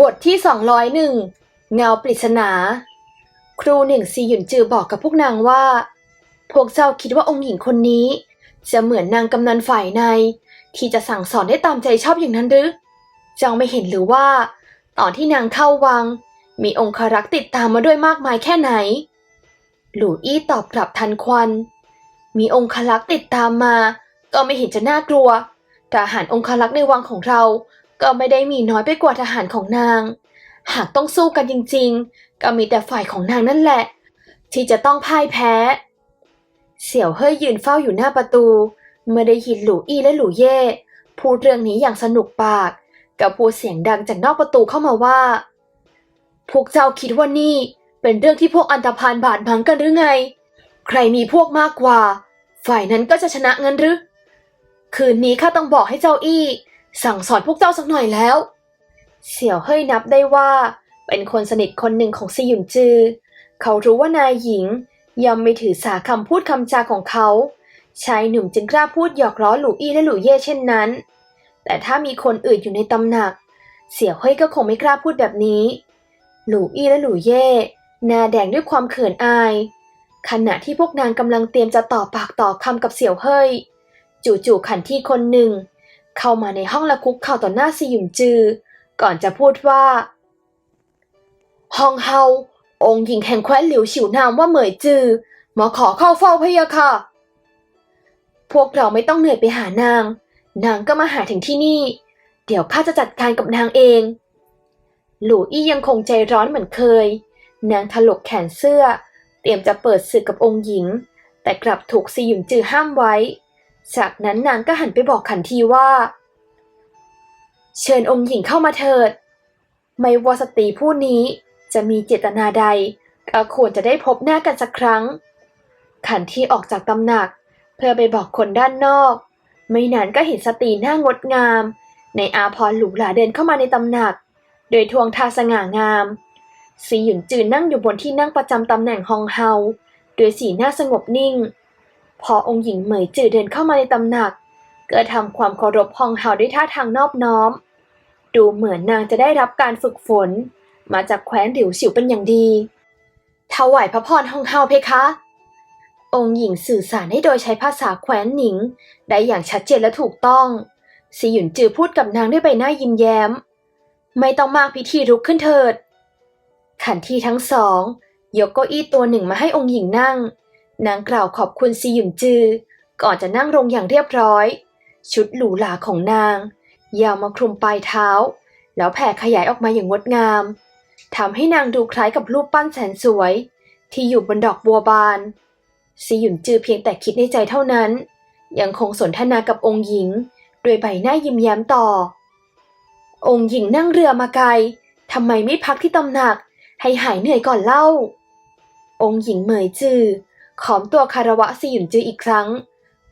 บทที่ 201 เงาปริศนา ครูหนึ่งซีหยุนจือบอกกับพวกนางว่า พวกเจ้าคิดว่าองค์หญิงคนนี้ จะเหมือนนางกำนันฝ่ายใน ที่จะสั่งสอนได้ตามใจชอบอย่างนั้นหรือเจ้าไม่เห็นหรือว่า ตอนที่นางเข้าวัง มีองครักษ์ติดตามมาด้วยมากมายแค่ไหน หลู่อี้ตอบกลับทันควัน มีองครักษ์ติดตามมา ก็ไม่เห็นจะน่ากลัวทหารองครักษ์ในวังของเรา ก็ไม่ได้มีน้อยไปกว่าทหารของนาง หากต้องสู้กันจริงๆ ก็มีแต่ฝ่ายของนางนั่นแหละ ที่จะต้องพ่ายแพ้ เสี่ยวเฮ่ยยืนเฝ้าอยู่หน้าประตู เมื่อได้ยินหลู่อี้และหลู่เย่พูดเรื่องนี้อย่างสนุกปากกับพูดเสียงดังจากนอกประตูเข้ามาว่า พวกเจ้าคิดว่านี่เป็นเรื่องที่พวกอันธพาลบาดหมางกันหรือไง ใครมีพวกมากกว่า ฝ่ายนั้นก็จะชนะเงินหรือ คืนนี้ข้าต้องบอกให้เจ้าอี้ สั่งสอนพวกเจ้าสักหน่อยแล้ว เสี่ยวเฮ่ยนับได้ว่า เป็นคนสนิทคนหนึ่งของซีหยุนจือ เขารู้ว่านายหญิงย่อมไม่ถือสาคำพูดคำจาของเขา ชายหนุ่มจึงกล้าพูดหยอกล้อหลู่อี้และหลู่เย่เช่นนั้น แต่ถ้ามีคนอื่นอยู่ในตำหนัก เสี่ยวเฮ่ยก็คงไม่กล้าพูดแบบนี้ หลู่อี้และหลู่เย่หน้าแดงด้วยความเขินอาย ขณะที่พวกนางกำลังเตรียมจะต่อปากต่อคำกับเสี่ยวเฮ่ย จู่ๆขันที่คนหนึ่ง เข้ามาในห้องและคุกเข่าต่อหน้าซีหยุนจือ ก่อนจะพูดว่าฮองเฮาองค์หญิงแห่งแคว้นหลิวฉิวนามว่าเหมยจือมาขอเข้าเฝ้าพะยะค่ะ พวกเราไม่ต้องเหนื่อยไปหานาง นางก็มาหาถึงที่นี่ เดี๋ยวข้าจะจัดการกับนางเอง หลู่อี้ยังคงใจร้อนเหมือนเคย นางถลกแขนเสื้อ เตรียมจะเปิดศึกกับองค์หญิง แต่กลับถูกซีหยุนจือห้ามไว้ จากนั้นนางก็หันไปบอกขันทีว่า เชิญองค์หญิงเข้ามาเถิด ไม่ว่าสตรีผู้นี้จะมีเจตนาใดก็ควรจะได้พบหน้ากันสักครั้ง ขันทีออกจากตำหนัก เพื่อไปบอกคนด้านนอก ไม่นานก็เห็นสตรีหน้างดงาม ในอาพรหรูหราเดินเข้ามาในตำหนัก โดยทวงท่าสง่างามสีหยุนจืนนั่งอยู่บนที่นั่งประจำตำแหน่งฮองเฮาด้วยสีหน้าสงบนิ่ง พอองค์หญิงเหมยจื่อเดินเข้ามาในตำหนัก ก็ทำความเคารพฮองเฮาด้วยท่าทางนอบน้อม ดูเหมือนนางจะได้รับการฝึกฝน มาจากแคว้นหลิวฉิวเป็นอย่างดีถวายพระพรฮองเฮาเพคะ องค์หญิงสื่อสารให้โดยใช้ภาษาแคว้นหนิง ได้อย่างชัดเจนและถูกต้องสีหยุนจือพูดกับนางด้วยใบหน้ายิ้มแย้ม ไม่ต้องมากพิธีรุกขึ้นเถิด ขันทีทั้งสอง ยกเก้าอี้ตัวหนึ่งมาให้องค์หญิงนั่ง นางกล่าวขอบคุณซีหยุนจือ ก่อนจะนั่งลงอย่างเรียบร้อย ชุดหรูหราของนาง ยาวมาคลุมปลายเท้า แล้วแผ่ขยายออกมาอย่างงดงามทำให้นางดูคล้ายกับรูปปั้นแสนสวย ที่อยู่บนดอกบัวบานซีหยุนจือเพียงแต่คิดในใจเท่านั้น ยังคงสนทนากับองค์หญิงด้วยใบหน้ายิ้มแย้มต่อ องค์หญิงนั่งเรือมาไกลทำไมไม่พักที่ตำหนักให้หายเหนื่อยก่อนเล่า องค์หญิงเหมยจือ ขอมตัวคารวะซีหยุนจืออีกครั้ง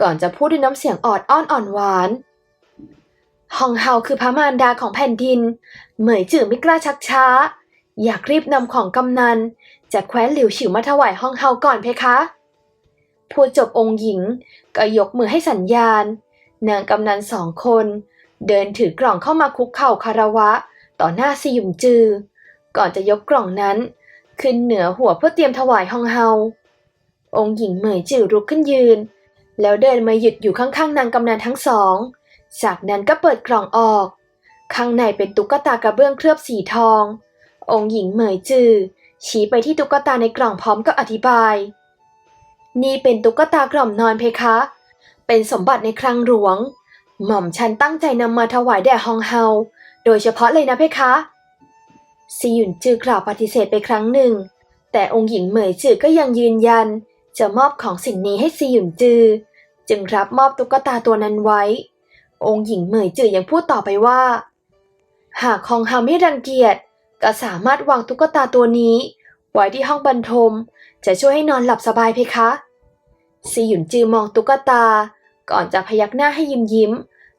ก่อนจะพูดด้วยน้ำเสียงออดอ้อนอ่อนหวานฮองเฮาคือพระมารดาของแผ่นดิน เหมยจือไม่กล้าชักช้า อยากรีบนำของกำนันจากแคว้นหลิวฉิวมาถวายฮองเฮาก่อนเพคะพูดจบองค์หญิงก็ยกมือให้สัญญาณ นางกำนันสองคน เดินถือกล่องเข้ามาคุกเข่าคารวะ ต่อหน้าซีหยุมจือ ก่อนจะยกกล่องนั้น ขึ้นเหนือหัวเพื่อเตรียมถวายฮองเฮา องค์หญิงเหมยจือลุกขึ้นยืน แล้วเดินมาหยุดอยู่ข้างๆนางกำนันทั้งสอง จากนั้นก็เปิดกล่องออก ข้างในเป็นตุ๊กตากระเบื้องเคลือบสีทอง องค์หญิงเหมยจือชี้ไปที่ตุ๊กตาในกล่องพร้อมกับอธิบาย นี่เป็นตุ๊กตากล่อมนอนเพคะ เป็นสมบัติในคลังหลวง หม่อมฉันตั้งใจนำมาถวายแด่ฮองเฮา โดยเฉพาะเลยนะเพคะซีหยุนจือกล่าวปฏิเสธไปครั้งหนึ่ง แต่องค์หญิงเหมยจือก็ยังยืนยัน จะมอบของสิ่งนี้ให้ซีหยุนจือ จึงรับมอบตุ๊กตาตัวนั้นไว้ องค์หญิงเหมยจือยังพูดต่อไปว่า หากฮองฮาไม่รังเกียจก็สามารถวางตุ๊กตาตัวนี้ ไว้ที่ห้องบรรทม จะช่วยให้นอนหลับสบายเพคะซีหยุนจือมองตุ๊กตา ก่อนจะพยักหน้าให้ยิ้มยิ้ม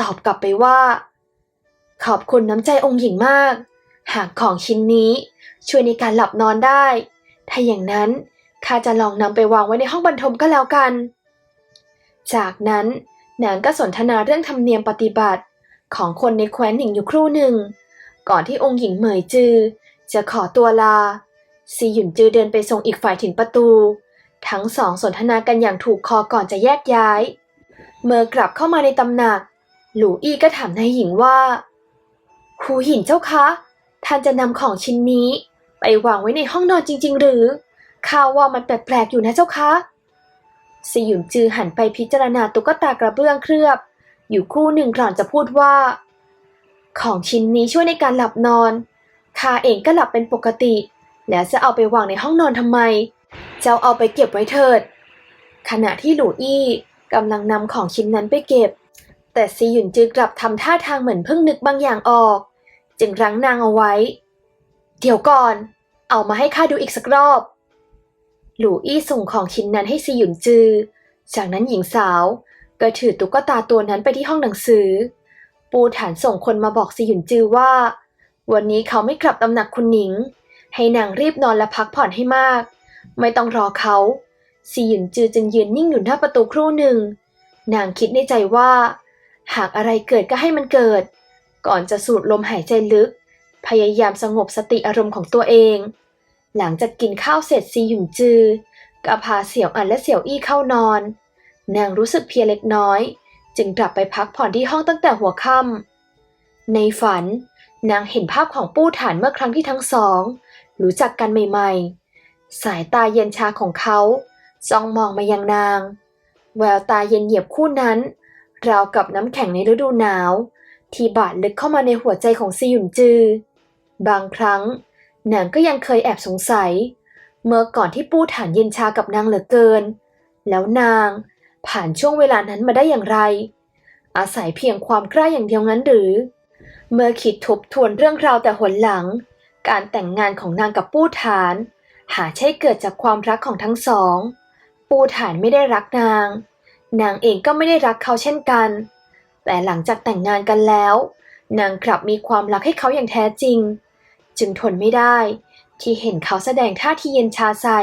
ตอบกลับไปว่า ขอบคุณน้ำใจองค์หญิงมาก หากของชิ้นนี้ช่วยในการหลับนอนได้ ถ้าอย่างนั้น ข้าจะลองนำไปวางไว้ในห้องบรรทมก็แล้วกัน จากนั้นนางก็สนทนาเรื่องธรรมเนียมปฏิบัติของคนในแคว้นหนิงอยู่ครู่หนึ่ง ก่อนที่องค์หญิงเหมยจือ จะขอตัวลาซีหยุนจือเดินไปส่งอีกฝ่ายถึงประตู ทั้งสองสนทนากันอย่างถูกคอก่อนจะแยกย้าย เมื่อกลับเข้ามาในตำหนัก หลูอี้ก็ถามนายหญิงว่าหูหินเจ้าคะ ท่านจะนำของชิ้นนี้ ไปวางไว้ในห้องนอนจริง ๆ หรือ ข้าว่ามันแปลกๆอยู่นะเจ้าคะซีหยุนจือหันไปพิจารณาตุ๊กตากระเบื้องเคลือบ อยู่ครู่หนึ่งก่อนจะพูดว่า ของชิ้นนี้ช่วยในการหลับนอนข้าเองก็หลับเป็นปกติ แล้วจะเอาไปวางในห้องนอนทำไม เจ้าเอาไปเก็บไว้เถิด ขณะที่หลู่อี้กำลังนำของชิ้นนั้นไปเก็บ แต่ซีหยุนจือกลับทำท่าทางเหมือนเพิ่งนึกบางอย่างออก จึงรั้งนางเอาไว้ เดี๋ยวก่อน เอามาให้ข้าดูอีกสักรอบ หลู่อี้ส่งของชิ้นนั้นให้ซีหยุนจือ จากนั้นหญิงสาวก็ถือตุ๊กตาตัวนั้นไปที่ห้องหนังสือ ปูฐานส่งคนมาบอกซีหยุนจือว่า วันนี้เขาไม่กลับตำหนักคุณหนิง ให้นางรีบนอนและพักผ่อนให้มาก ไม่ต้องรอเขาซีหยุนจือจึงยืนนิ่งอยู่หน้าประตูครู่หนึ่ง นางคิดในใจว่า หากอะไรเกิดก็ให้มันเกิด ก่อนจะสูดลมหายใจลึก พยายามสงบสติอารมณ์ของตัวเอง หลังจากกินข้าวเสร็จซีหยุนจือก็พาเสี่ยวอันและเสี่ยวอี้เข้านอน นางรู้สึกเพียเล็กน้อย จึงกลับไปพักผ่อนที่ห้องตั้งแต่หัวค่ำในฝันนางเห็นภาพของปู้ฐานเมื่อครั้งที่ทั้งสอง รู้จักกันใหม่ๆ สายตาเย็นชาของเขาจ้องมองมายังนาง แววตาเย็นเหยียบคู่นั้น ราวกับน้ำแข็งในฤดูหนาว ที่บาดลึกเข้ามาในหัวใจของซีหยุนจือ บางครั้ง นางก็ยังเคยแอบสงสัย เมื่อก่อนที่ปู้ฐานเย็นชากับนางเหลือเกิน แล้วนางผ่านช่วงเวลานั้นมาได้อย่างไร อาศัยเพียงความกล้าอย่างเดียวนั้นหรือ เมื่อคิดทบทวนเรื่องราวแต่หนหลัง การแต่งงานของนางกับปู้ฐาน หาใช่เกิดจากความรักของทั้งสอง ปูฐานไม่ได้รักนาง นางเองก็ไม่ได้รักเขาเช่นกัน แต่หลังจากแต่งงานกันแล้ว นางกลับมีความรักให้เขาอย่างแท้จริง จึงทนไม่ได้ ที่เห็นเขาแสดงท่าทีเย็นชาใส่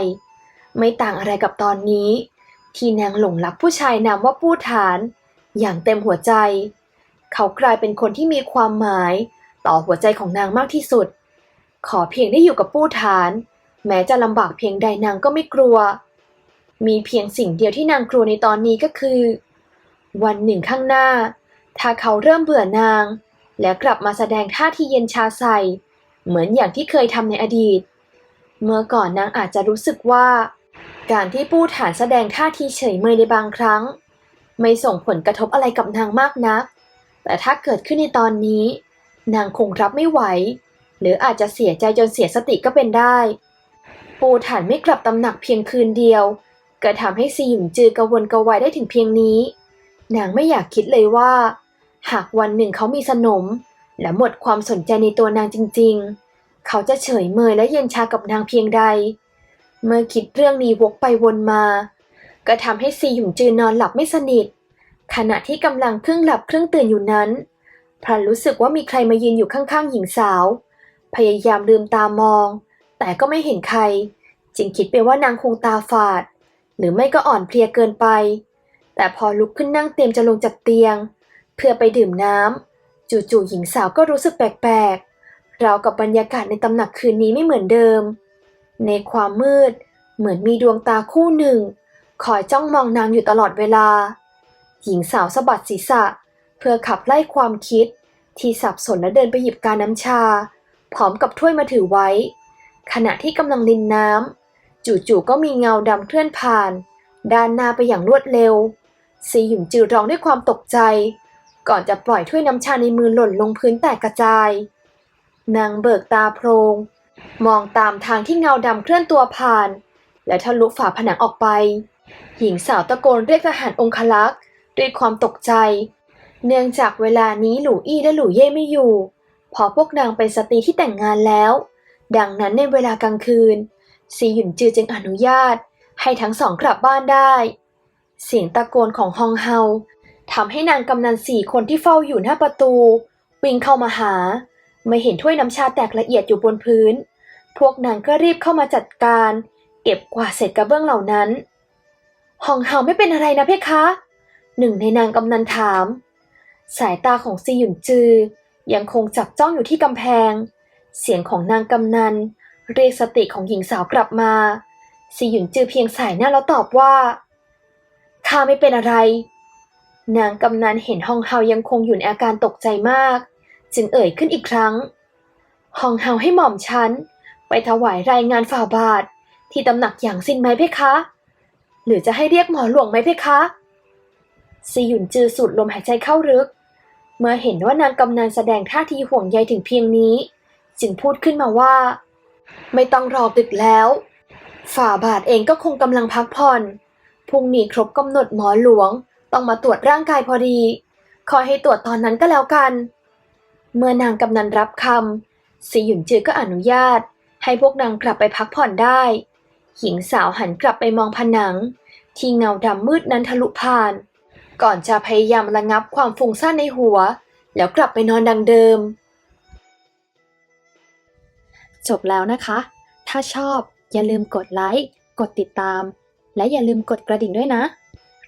ไม่ต่างอะไรกับตอนนี้ ที่นางหลงรักผู้ชายนามว่าปู้ฐาน อย่างเต็มหัวใจ เขากลายเป็นคนที่มีความหมาย ต่อหัวใจของนางมากที่สุด ขอเพียงได้อยู่กับปู้ฐาน แม้จะลำบากเพียงใดนางก็ไม่กลัว มีเพียงสิ่งเดียวที่นางกลัวในตอนนี้ก็คือ วันหนึ่งข้างหน้า ถ้าเขาเริ่มเบื่อนาง และกลับมาแสดงท่าทีเย็นชาใส่ เหมือนอย่างที่เคยทำในอดีต เมื่อก่อนนางอาจจะรู้สึกว่า การที่ปู้ฐานแสดงท่าทีเฉยเมยในบางครั้ง ไม่ส่งผลกระทบอะไรกับนางมากนัก แต่ถ้าเกิดขึ้นในตอนนี้ นางคงรับไม่ไหว หรืออาจจะเสียใจจนเสียสติก็เป็นได้ ปูฐานไม่กลับตำหนักเพียงคืนเดียวก็ทำให้ซีหยุนจือกระวนกระวายได้ถึงเพียงนี้ นางไม่อยากคิดเลยว่า หากวันหนึ่งเขามีสนม และหมดความสนใจในตัวนางจริงๆ เขาจะเฉยเมยและเย็นชากับนางเพียงใด เมื่อคิดเรื่องนี้วกไปวนมา ก็ทำให้ซีหยุนจือนอนหลับไม่สนิท ขณะที่กำลังครึ่งหลับครึ่งตื่นอยู่นั้นพลันรู้สึกว่ามีใครมายืนอยู่ข้างๆหญิงสาว พยายามลืมตามอง แต่ก็ไม่เห็นใคร จึงคิดไปว่านางคงตาฝาด หรือไม่ก็อ่อนเพลียเกินไป แต่พอลุกขึ้นนั่งเตรียมจะลงจากเตียง เพื่อไปดื่มน้ำ จู่ๆหญิงสาวก็รู้สึกแปลกๆ ราวกับบรรยากาศในตำหนักคืนนี้ไม่เหมือนเดิม ในความมืดเหมือนมีดวงตาคู่หนึ่ง คอยจ้องมองนางอยู่ตลอดเวลา หญิงสาวสะบัดศีรษะ เพื่อขับไล่ความคิด ที่สับสนและเดินไปหยิบกาน้ำชา พร้อมกับถ้วยมาถือไว้ ขณะที่กำลังลินน้ำจู่ๆก็มีเงาดำเคลื่อนผ่าน ด้านหน้าไปอย่างรวดเร็วซีหยุนจือร้องด้วยความตกใจ ก่อนจะปล่อยถ้วยน้ำชาในมือหล่นลงพื้นแตกกระจาย นางเบิกตาโพรง มองตามทางที่เงาดำเคลื่อนตัวผ่าน และทะลุฝาผนังออกไป หญิงสาวตะโกนเรียกทหารองคลักษ์ด้วยความตกใจ เนื่องจากเวลานี้หลู่อี้และหลู่เย่ไม่อยู่เพอพวกนางเป็นสตรีที่แต่งงานแล้ว ดังนั้นในเวลากลางคืนซีหยุนจือจึงอนุญาตให้ทั้งสองกลับบ้านได้ เสียงตะโกนของฮองเฮา ทำให้นางกำนันสี่คนที่เฝ้าอยู่หน้าประตู วิ่งเข้ามาหา ไม่เห็นถ้วยน้ำชาแตกละเอียดอยู่บนพื้น พวกนางก็รีบเข้ามาจัดการ เก็บกวาดเศษกระเบื้องเหล่านั้นฮองเฮาไม่เป็นอะไรนะเพคะหนึ่งในนางกำนันถาม สายตาของซีหยุนจือ ยังคงจับจ้องอยู่ที่กำแพง เสียงของนางกำนัน เรียกสติของหญิงสาวกลับมาซีหยุนจือเพียงสายหน้าแล้วตอบว่าข้าไม่เป็นอะไร นางกำนันเห็นฮองเฮายังคงอยู่ในอาการตกใจมาก จึงเอ่ยขึ้นอีกครั้งฮองเฮาให้หม่อมฉัน ไปถวายรายงานฝ่าบาท ที่ตำหนักอย่างสิ้นไหมเพคะ หรือจะให้เรียกหมอหลวงไหมเพคะซีหยุนจือสูดลมหายใจเข้าลึก เมื่อเห็นว่านางกำนันแสดงท่าทีห่วงใยถึงเพียงนี้ จึงพูดขึ้นมาว่า ไม่ต้องรอดึกแล้ว ฝ่าบาทเองก็คงกำลังพักผ่อนพรุ่งนี้ครบกำหนดหมอหลวง ต้องมาตรวจร่างกายพอดีขอให้ตรวจตอนนั้นก็แล้วกัน เมื่อนางกำนันรับคำสีหยุนจือก็อนุญาต ให้พวกนางกลับไปพักผ่อนได้ หญิงสาวหันกลับไปมองผนัง ที่เงาดำมืดนั้นทะลุผ่าน ก่อนจะพยายามระงับความฟุ้งซ่านในหัว แล้วกลับไปนอนดังเดิม จบแล้วนะคะ ถ้าชอบอย่าลืมกดไลค์ กดติดตาม และอย่าลืมกดกระดิ่งด้วยนะ